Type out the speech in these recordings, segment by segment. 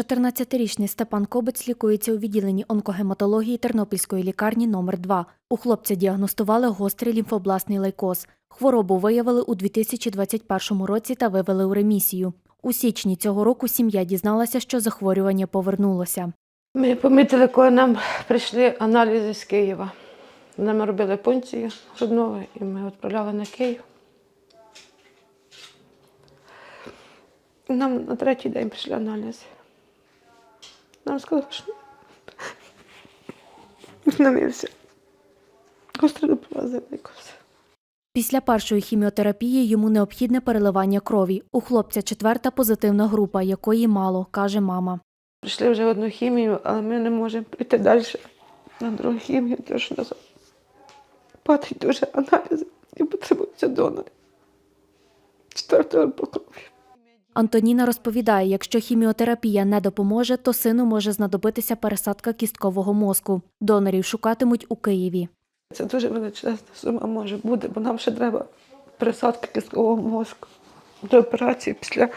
14-річний Степан Кобець лікується у відділенні онкогематології Тернопільської лікарні номер 2 У хлопця діагностували гострий лімфобластний лейкоз. Хворобу виявили у 2021 році та вивели у ремісію. У січні цього року сім'я дізналася, що захворювання повернулося. Ми помітили, коли нам прийшли аналізи з Києва. Нам робили пункцію грудного і ми відправляли на Київ. Нам на третій день прийшли аналізи. Нам сказали, що намився. Гостродоплазивний лейкоз. Після першої хіміотерапії йому необхідне переливання крові. У хлопця четверта позитивна група, якої мало, каже мама. Прийшли вже одну хімію, але ми не можемо піти далі на другу хімію, тому що нас падають дуже аналізи і потребуються донори. Четвертого по крові. Антоніна розповідає, якщо хіміотерапія не допоможе, то сину може знадобитися пересадка кісткового мозку. Донорів шукатимуть у Києві. Це дуже величезна сума може бути, бо нам ще треба пересадка кісткового мозку до операції, після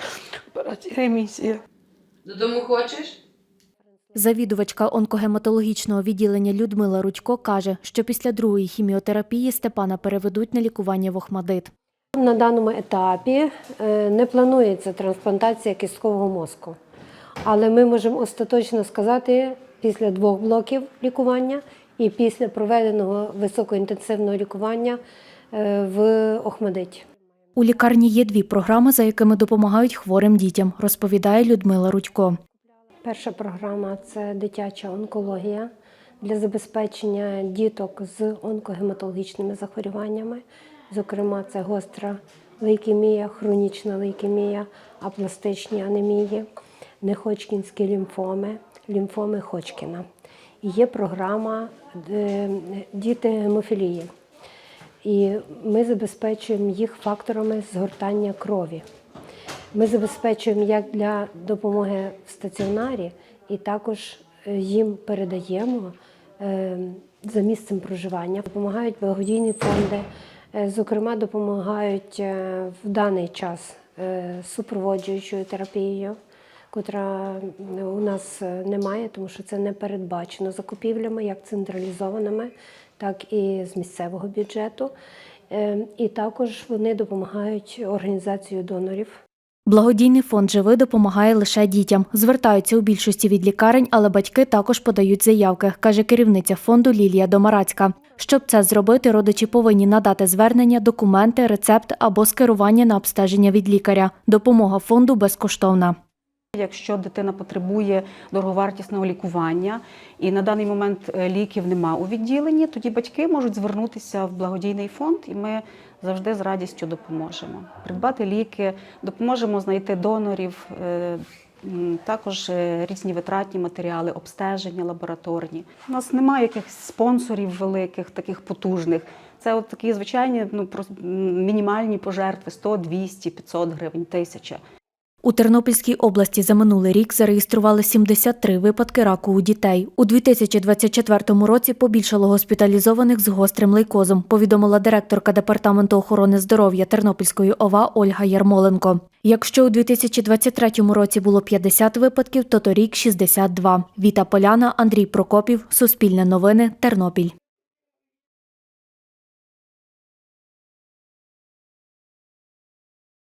операції ремісія. Додому хочеш? Завідувачка онкогематологічного відділення Людмила Рудько каже, що після другої хіміотерапії Степана переведуть на лікування в Охмадит. На даному етапі е, не планується трансплантація кісткового мозку. Але ми можемо остаточно сказати після двох блоків лікування і після проведеного високоінтенсивного лікування е, в Охмадиті. У лікарні є дві програми, за якими допомагають хворим дітям, розповідає Людмила Рудько. Перша програма це дитяча онкологія для забезпечення діток з онкогематологічними захворюваннями. Зокрема, це гостра лейкемія, хронічна лейкемія, апластичні анемії, неходжкінські лімфоми, лімфоми Ходжкіна. І є програма е, діти гемофілії. І ми забезпечуємо їх факторами згортання крові. Ми забезпечуємо як для допомоги в стаціонарі, і також е, їм передаємо е, за місцем проживання. Допомагають благодійні фонди, зокрема, допомагають е, в даний час е, супроводжуючою терапією, котра у нас е, немає, тому що це не передбачено закупівлями, як централізованими, так і з місцевого бюджету. Е, І також вони допомагають організацію донорів. Благодійний фонд «Живи» допомагає лише дітям. Звертаються у більшості від лікарень, але батьки також подають заявки, каже керівниця фонду Лілія Домарацька. Щоб це зробити, родичі повинні надати звернення, документи, рецепт або скерування на обстеження від лікаря. Допомога фонду безкоштовна. Якщо дитина потребує дороговартісного лікування і на даний момент е, ліків нема у відділенні, тоді батьки можуть звернутися в благодійний фонд, і ми завжди з радістю допоможемо. Придбати ліки, допоможемо знайти донорів, е, також е, різні витратні матеріали, обстеження лабораторні. У нас немає якихось спонсорів великих, таких потужних. Це от такі звичайні ну, мінімальні пожертви 100, 200, 500 гривень, 1000. У Тернопільській області за минулий рік зареєстрували 73 випадки раку у дітей. У 2024 році побільшало госпіталізованих з гострим лейкозом, повідомила директорка департаменту охорони здоров'я Тернопільської ОВА Ольга Ярмоленко. Якщо у 2023 році було 50 випадків, то торік 62. Віта Поляна, Андрій Прокопів, Суспільне новини, Тернопіль.